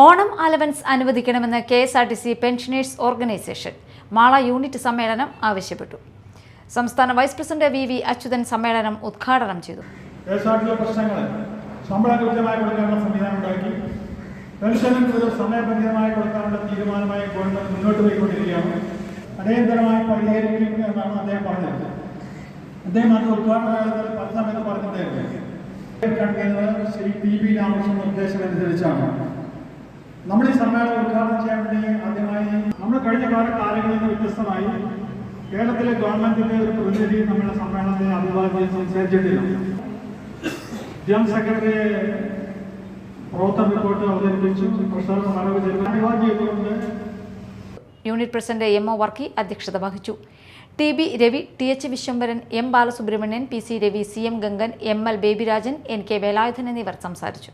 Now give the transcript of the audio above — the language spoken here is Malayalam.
ഓണം അലവൻസ് അനുവദിക്കണമെന്ന് K S R T C pensioners organisation Mala unit സമ്മേളനം ആവശ്യപ്പെട്ടു. സംസ്ഥാന vice president V V Achuthan സമ്മേളനം ഉദ്ഘാടനം ചെയ്തു. ശമ്പളം കൃത്യമായി കൊടുക്കാനുള്ള സംവിധാനം ഉണ്ടാക്കി. തീരുമാനമായി മുന്നോട്ട് അടിയന്തരമായി പരിഹരിക്കും എന്നാണ് അദ്ദേഹം പറഞ്ഞത്. അദ്ദേഹം അത് ഉദ്ഘാടന പല സമയത്ത് പറഞ്ഞിട്ടുണ്ടായിരുന്നു ശ്രീ പി ബി രാമകൃഷ്ണൻ നിർദ്ദേശമനുസരിച്ചാണ് നമ്മൾ ഈ സമ്മേളനം ഉദ്ഘാടനം ചെയ്യാൻ വേണ്ടി ആദ്യമായി നമ്മൾ കഴിഞ്ഞ കാല കാലങ്ങളിൽ നിന്ന് വ്യത്യസ്തമായി കേരളത്തിലെ ഗവൺമെന്റിന്റെ ഒരു പ്രതിനിധി നമ്മുടെ സമ്മേളനത്തെ അഭിവാദ്യം സംസാരിച്ചിട്ടില്ല. ജനറൽ സെക്രട്ടറി പ്രവർത്തന റിപ്പോർട്ട് അവതരിപ്പിച്ചു. പ്രസ്താവന മറവ് ചെയ്തു unit president M O Varkey അധ്യക്ഷത വഹിച്ചു. T B Ravi T H Viswambharan M Balasubramanian P C Ravi C M Gangan M L Babyrajan N K Velayudhan എന്നിവർ സംസാരിച്ചു.